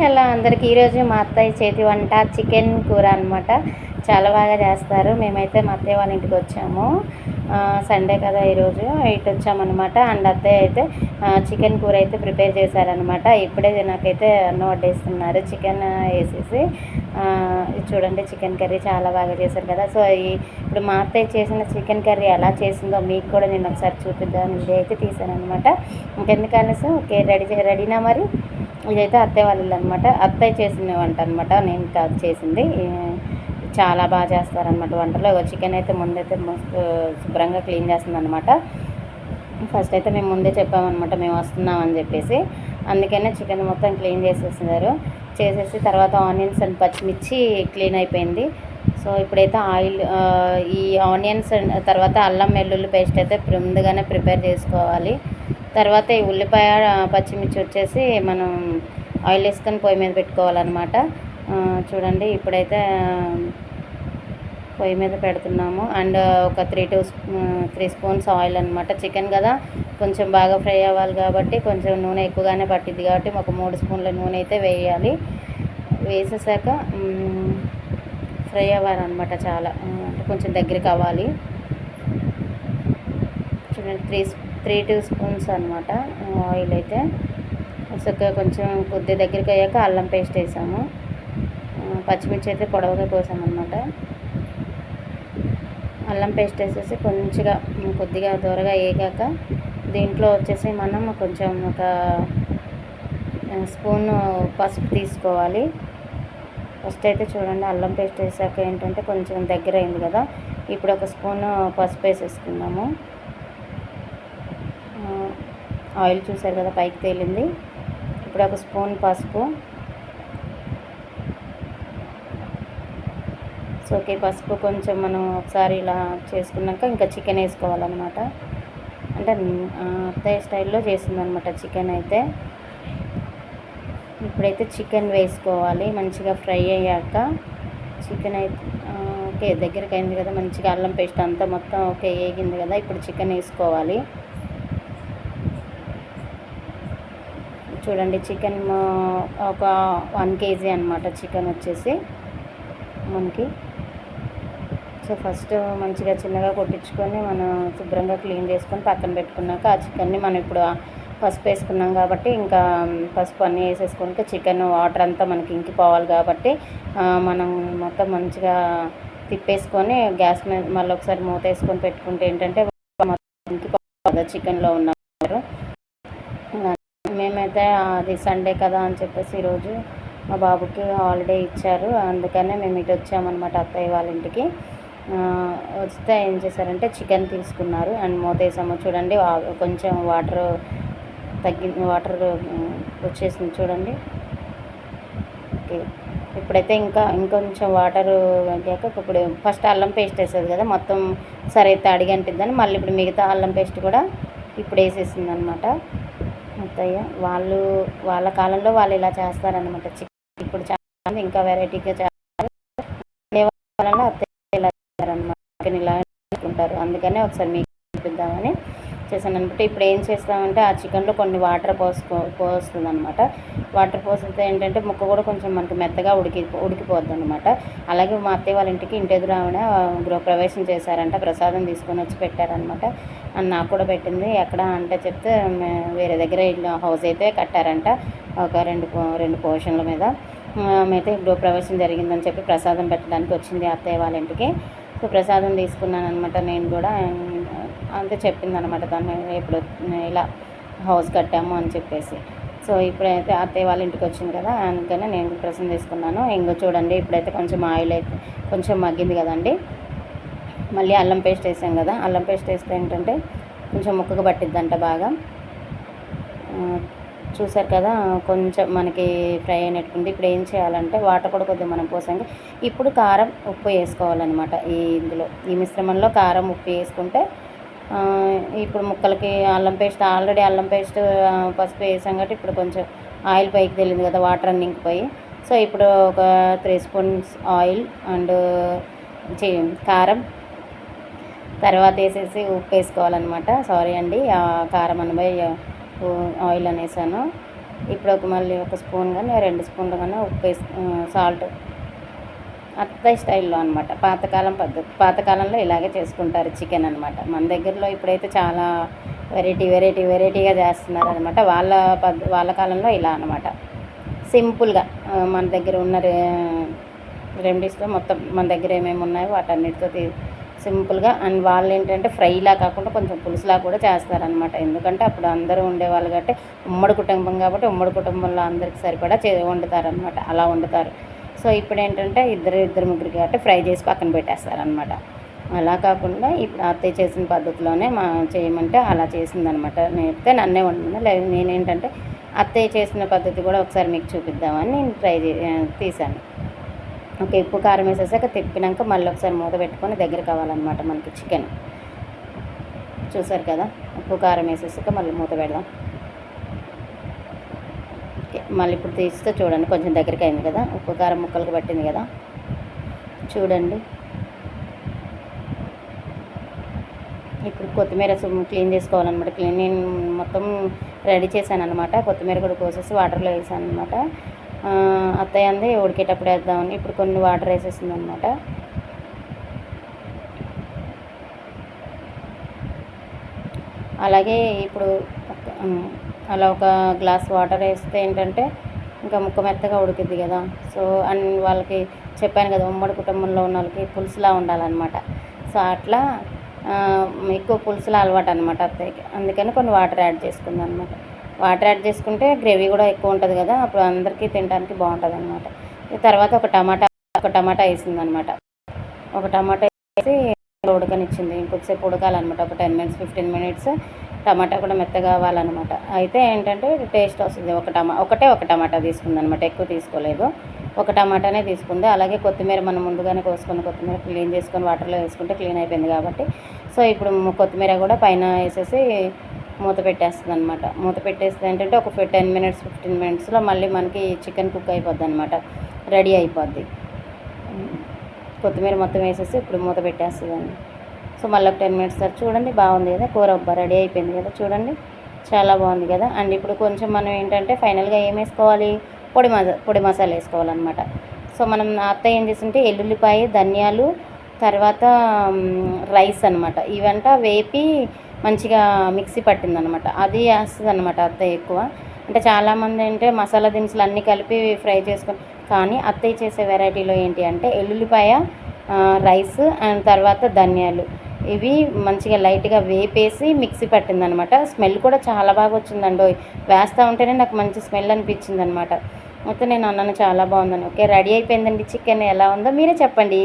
Hello అందరికి. ఈరోజు మా అత్తయ్య చేతి వంట చికెన్ కూర అనమాట చాలా బాగా చేస్తారు. మేమైతే మా అత్తయ్య వాళ్ళ ఇంటికి వచ్చాము. సండే కదా ఈరోజు ఇటు వచ్చామన్నమాట. అండ్ అత్తయ్య అయితే చికెన్ కూర అయితే ప్రిపేర్ చేశారనమాట ఇప్పుడే నాకైతే అన్నం వడ్డేస్తున్నారు. చికెన్ వేసేసి చూడండి చికెన్ కర్రీ చాలా బాగా చేశారు కదా. సో ఇప్పుడు మా అత్తయ్య చేసిన చికెన్ కర్రీ ఎలా చేసిందో మీకు కూడా నేను ఒకసారి చూపిద్దాం ఇది అయితే తీసాను అనమాట ఇంకెందుకనేసి ఓకే రెడీ రెడీనా మరి? ఇదైతే అత్తయ్య వాళ్ళు అనమాట అత్తయ్య చేసిన వంట అనమాట. నేను కాదు చేసింది. చాలా బాగా చేస్తారనమాట వంటలో. చికెన్ అయితే ముందైతే మస్తు శుభ్రంగా క్లీన్ చేస్తుంది అనమాట ఫస్ట్ అయితే మేము ముందే చెప్పామన్నమాట మేము వస్తున్నాం అని చెప్పేసి. అందుకనే చికెన్ మొత్తం క్లీన్ చేసేసినారు చేసేసి తర్వాత ఆనియన్స్ అండ్ పచ్చిమిర్చి క్లీన్ అయిపోయింది. సో ఇప్పుడైతే ఆయిల్ ఈ ఆనియన్స్ తర్వాత అల్లం వెల్లుల్లి పేస్ట్ అయితే ముందుగానే ప్రిపేర్ చేసుకోవాలి. తర్వాత ఈ ఉల్లిపాయ పచ్చిమిర్చి వచ్చేసి మనం ఆయిల్ వేసుకొని పొయ్యి మీద పెట్టుకోవాలన్నమాట. చూడండి ఇప్పుడైతే పొయ్యి మీద పెడుతున్నాము. అండ్ ఒక three two three spoons oil అనమాట చికెన్ కదా కొంచెం బాగా ఫ్రై అవ్వాలి కాబట్టి కొంచెం నూనె ఎక్కువగానే పట్టింది కాబట్టి ఒక మూడు స్పూన్ల నూనె అయితే వేయాలి. వేసేసాక ఫ్రై అవ్వాలన్నమాట చాలా. అంటే కొంచెం దగ్గరికి అవ్వాలి. చూడండి త్రీ త్రీ టూ స్పూన్స్ అనమాట ఆయిల్ అయితే. చక్కగా కొంచెం కొద్ది దగ్గరికి అయ్యాక అల్లం పేస్ట్ వేసాము. పచ్చిమిర్చి అయితే పొడవుగా కోసామన్నమాట. అల్లం పేస్ట్ వేసేసి కొంచెంగా కొద్దిగా దూరగా వేగాక దీంట్లో వచ్చేసి మనం కొంచెం ఒక స్పూన్ పసుపు తీసుకోవాలి. ఫస్ట్ అయితే చూడండి అల్లం పేస్ట్ వేసాక ఏంటంటే కొంచెం దగ్గర అయింది కదా. ఇప్పుడు ఒక స్పూన్ పసుపు వేసేసుకుందాము. ఆయిల్ చూసారు కదా పైకి తేలింది. ఇప్పుడు ఒక స్పూన్ పసుపు. సో ఓకే పసుపు కొంచెం మనం ఒకసారి ఇలా చేసుకున్నాక ఇంకా చికెన్ వేసుకోవాలన్నమాట. అంటే అత్తయ్య స్టైల్లో చేసిందనమాట చికెన్ అయితే. ఇప్పుడైతే చికెన్ వేసుకోవాలి మంచిగా ఫ్రై అయ్యాక. చికెన్ అయితే ఓకే దగ్గరికి అయింది కదా మంచిగా అల్లం పేస్ట్ అంతా మొత్తం ఓకే వేగింది కదా ఇప్పుడు చికెన్ వేసుకోవాలి. చూడండి చికెన్ ఒక వన్ కేజీ అనమాట చికెన్ వచ్చేసి మనకి. సో ఫస్ట్ మంచిగా చిన్నగా కొట్టించుకొని మనం శుభ్రంగా క్లీన్ చేసుకొని పక్కన పెట్టుకున్నాక ఆ చికెన్ని మనం ఇప్పుడు పసుపు వేసుకున్నాం కాబట్టి ఇంకా పసుపు అన్నీ వేసేసుకొని చికెన్ వాటర్ అంతా మనకి ఇంకిపోవాలి కాబట్టి మనం మొత్తం మంచిగా తిప్పేసుకొని గ్యాస్ మీద మళ్ళీ ఒకసారి మూత వేసుకొని పెట్టుకుంటే ఏంటంటే ఇంకిపోవాలి చికెన్లో ఉన్నారు మేమైతే అది సండే కదా అని చెప్పేసి ఈరోజు మా బాబుకి హాలిడే ఇచ్చారు. అందుకనే మేము ఇటు వచ్చామన్నమాట అత్తయ్య వాళ్ళ ఇంటికి. వస్తే ఏం చేశారంటే చికెన్ తీసుకున్నారు అండ్ మూతేసాము. చూడండి కొంచెం వాటర్ తగ్గి వాటర్ వచ్చేసింది చూడండి. ఓకే. ఇప్పుడైతే ఇంకా ఇంకొంచెం వాటర్ అయ్యాక ఇప్పుడు ఫస్ట్ అల్లం పేస్ట్ వేసేది కదా మొత్తం సరే అయితే అడిగంటిద్దని మళ్ళీ ఇప్పుడు మిగతా అల్లం పేస్ట్ కూడా ఇప్పుడు వేసేసింది అనమాట అత్తయ్య వాళ్ళు వాళ్ళ కాలంలో వాళ్ళు ఇలా చేస్తారనమాట చికెన్ ఇప్పుడు చాలా ఇంకా వెరైటీగా చేస్తారు. అత్తయ్య ఇలా చేస్తారనమాట ఇలా అనుకుంటారు. అందుకనే ఒకసారి మీకు చూపిద్దామని చేశాను అనమాట ఇప్పుడు ఏం చేస్తామంటే ఆ చికెన్లో కొన్ని వాటర్ పోసుకో పోస్తుంది అనమాట వాటర్ పోసితే ఏంటంటే ముక్క కూడా కొంచెం మనకు మెత్తగా ఉడికి ఉడికిపోద్ది అనమాట అలాగే మా అత్తయ్య వాళ్ళ ఇంటికి ఇంటి ఎదురు ఆవిడ గృహప్రవేశం చేశారంట ప్రసాదం తీసుకొని వచ్చి పెట్టారనమాట అని నాకు కూడా పెట్టింది. ఎక్కడ అంటే చెప్తే వేరే దగ్గర హౌస్ అయితే కట్టారంట ఒక రెండు రెండు పోర్షన్ల మీద. అయితే గృహప్రవేశం జరిగిందని చెప్పి ప్రసాదం పెట్టడానికి వచ్చింది అత్తయ్య వాళ్ళ ఇంటికి. సో ప్రసాదం తీసుకున్నాను అనమాట నేను కూడా. అంతే చెప్పిందనమాట తను ఇప్పుడు ఇలా హౌస్ కట్టాము అని చెప్పేసి. సో ఇప్పుడైతే అత్తయ్య వాళ్ళ ఇంటికి వచ్చింది కదా అందుకనే నేను ప్రసన్న తీసుకున్నాను. ఇంకో చూడండి ఇప్పుడైతే కొంచెం ఆయిల్ అయితే కొంచెం మగ్గింది కదండి. మళ్ళీ అల్లం పేస్ట్ వేసాం కదా అల్లం పేస్ట్ వేస్తే ఏంటంటే కొంచెం ముక్కకు పట్టిద్దంట బాగా. చూసారు కదా కొంచెం మనకి ఫ్రై అయినట్టుకుంది ఇప్పుడు ఏం చేయాలంటే వాటర్ కూడా కొద్దిగా మనం పోసాక ఇప్పుడు కారం ఉప్పు వేసుకోవాలన్నమాట ఈ ఇందులో. ఈ మిశ్రమంలో కారం ఉప్పు వేసుకుంటే ఇప్పుడు ముక్కలకి అల్లం పేస్ట్ ఆల్రెడీ అల్లం పేస్ట్ పసుపు వేసాం కాబట్టి ఇప్పుడు కొంచెం ఆయిల్ పైకి తెలియదు కదా వాటర్ అన్ని ఇంకిపోయి. సో ఇప్పుడు ఒక త్రీ స్పూన్స్ ఆయిల్ అండ్ కారం. తర్వాత వేసేసి ఉప్పు వేసుకోవాలన్నమాట. సారీ అండి కారం అనబై ఆయిల్ అనేసాను. ఇప్పుడు ఒక మళ్ళీ ఒక స్పూన్ కానీ రెండు స్పూన్లు కానీ ఉప్పు వేసి సాల్ట్ అత్తయ్య స్టైల్లో అనమాట పాతకాలం పద్ధతి పాతకాలంలో ఇలాగే చేసుకుంటారు చికెన్ అనమాట మన దగ్గరలో ఇప్పుడైతే చాలా వెరైటీ వెరైటీ వెరైటీగా చేస్తున్నారు అనమాట వాళ్ళ పద్ వాళ్ళ కాలంలో ఇలా అనమాట సింపుల్గా మన దగ్గర ఉన్న రే- రెమెడీస్లో మొత్తం మన దగ్గర ఏమేమి ఉన్నాయో వాటన్నిటితో సింపుల్గా అండ్ వాళ్ళు ఏంటంటే ఫ్రైలా కాకుండా కొంచెం పులుసులా కూడా చేస్తారనమాట ఎందుకంటే అప్పుడు అందరూ ఉండేవాళ్ళు కాబట్టి ఉమ్మడి కుటుంబం కాబట్టి ఉమ్మడి కుటుంబంలో అందరికి సరిపడా చే వండుతారనమాట అలా వండుతారు. సో ఇప్పుడు ఏంటంటే ఇద్దరు ఇద్దరు ముగ్గురికి కాబట్టి ఫ్రై చేసి పక్కన పెట్టేస్తారనమాట అలా కాకుండా ఇప్పుడు అత్తయ్య చేసిన పద్ధతిలోనే మా చేయమంటే అలా చేసిందనమాట నేర్పితే నన్నే వండుకున్నా లేదు నేనేంటంటే అత్తయ్య చేసిన పద్ధతి కూడా ఒకసారి మీకు చూపిద్దామని నేను ట్రై చే తీశాను ఓకే ఉప్పు కారం వేసేసాక తిప్పినాక మళ్ళీ ఒకసారి మూత పెట్టుకొని దగ్గర కావాలన్నమాట మనకి చికెన్. చూసారు కదా? ఉప్పు కారం వేసేసాక మళ్ళీ మూత పెడదాం. మళ్ళీ ఇప్పుడు తీస్తే చూడండి కొంచెం దగ్గరికి అయింది కదా ఉప్పు కారం ముక్కలకు పట్టింది కదా. చూడండి. ఇప్పుడు కొత్తిమీర క్లీన్ చేసుకోవాలన్నమాట. క్లీన్ నేను మొత్తం రెడీ చేశాను అనమాట కొత్తిమీర కూడా కోసేసి వాటర్లో వేసాను అనమాట అత్తయ్య అంది ఉడికేటప్పుడు వేద్దామని. ఇప్పుడు కొన్ని వాటర్ వేసేసింది అనమాట అలాగే ఇప్పుడు అలా ఒక గ్లాస్ వాటర్ వేస్తే ఏంటంటే ఇంకా ముక్క మెత్తగా ఉడికిద్ది కదా. సో అండ్ వాళ్ళకి చెప్పాను కదా ఉమ్మడి కుటుంబంలో ఉన్న వాళ్ళకి పులుసులా ఉండాలన్నమాట. సో అట్లా ఎక్కువ పులుసులా అలవాటు అనమాట అత్తయ్యకి. అందుకని కొన్ని వాటర్ యాడ్ చేసుకుంది అనమాట వాటర్ యాడ్ చేసుకుంటే గ్రేవీ కూడా ఎక్కువ ఉంటుంది కదా అప్పుడు అందరికీ తినడానికి బాగుంటుంది అనమాట తర్వాత ఒక టమాటా ఒక టమాటా వేసింది అనమాట ఒక టమాటా వేసి ఉడకనిచ్చింది. ఇంకొకసేపు ఉడకాలన్నమాట. ఒక టెన్ మినిట్స్ ఫిఫ్టీన్ మినిట్స్ టమాటా కూడా మెత్తగా అవ్వాలన్నమాట. అయితే ఏంటంటే టేస్ట్ వస్తుంది. ఒక టమా ఒకటే ఒక టమాటా తీసుకుంది అనమాట ఎక్కువ తీసుకోలేదు. ఒక టమాటానే తీసుకుంది. అలాగే కొత్తిమీర మనం ముందుగానే కోసుకుని కొత్తిమీర క్లీన్ చేసుకొని వాటర్లో వేసుకుంటే క్లీన్ అయిపోయింది కాబట్టి. సో ఇప్పుడు కొత్తిమీర కూడా పైన వేసేసి మూత పెట్టేస్తుంది అనమాట మూత పెట్టేస్తే ఏంటంటే ఒక టెన్ మినిట్స్ ఫిఫ్టీన్ మినిట్స్లో మళ్ళీ మనకి చికెన్ కుక్ అయిపోద్ది అనమాట రెడీ అయిపోద్ది. కొత్తిమీర మొత్తం వేసేసి ఇప్పుడు మూత పెట్టేస్తుందండి సో మళ్ళీ ఒక టెన్ మినిట్స్ తర్వాత చూడండి బాగుంది కదా? కూర రెడీ అయిపోయింది కదా? చూడండి చాలా బాగుంది కదా? అండ్ ఇప్పుడు కొంచెం మనం ఏంటంటే ఫైనల్గా ఏం వేసుకోవాలి? పొడి మసా పొడి మసాలా వేసుకోవాలన్నమాట. సో మనం అత్తయ్య ఏం చేసింటే ఎల్లుల్లిపాయ ధనియాలు తర్వాత రైస్ అనమాట ఇవంట వేపి మంచిగా మిక్సీ పట్టిందనమాట అది వేస్తుంది అనమాట అత్తయ్య ఎక్కువ. అంటే చాలామంది అంటే మసాలా దినుసులు అన్నీ కలిపి ఫ్రై చేసుకొని కానీ అత్తయ్య చేసే వెరైటీలో ఏంటి అంటే ఎల్లుల్లిపాయ రైస్ అండ్ తర్వాత ధనియాలు. ఇవి మంచిగా లైట్గా వేపేసి మిక్సీ పట్టిందనమాట. స్మెల్ కూడా చాలా బాగా వచ్చిందండి. వేస్తూ ఉంటేనే నాకు మంచి స్మెల్ అనిపించింది అనమాట మొత్తం నేను అన్నాను చాలా బాగుందని. ఓకే రెడీ అయిపోయిందండి చికెన్. ఎలా ఉందో మీరే చెప్పండి.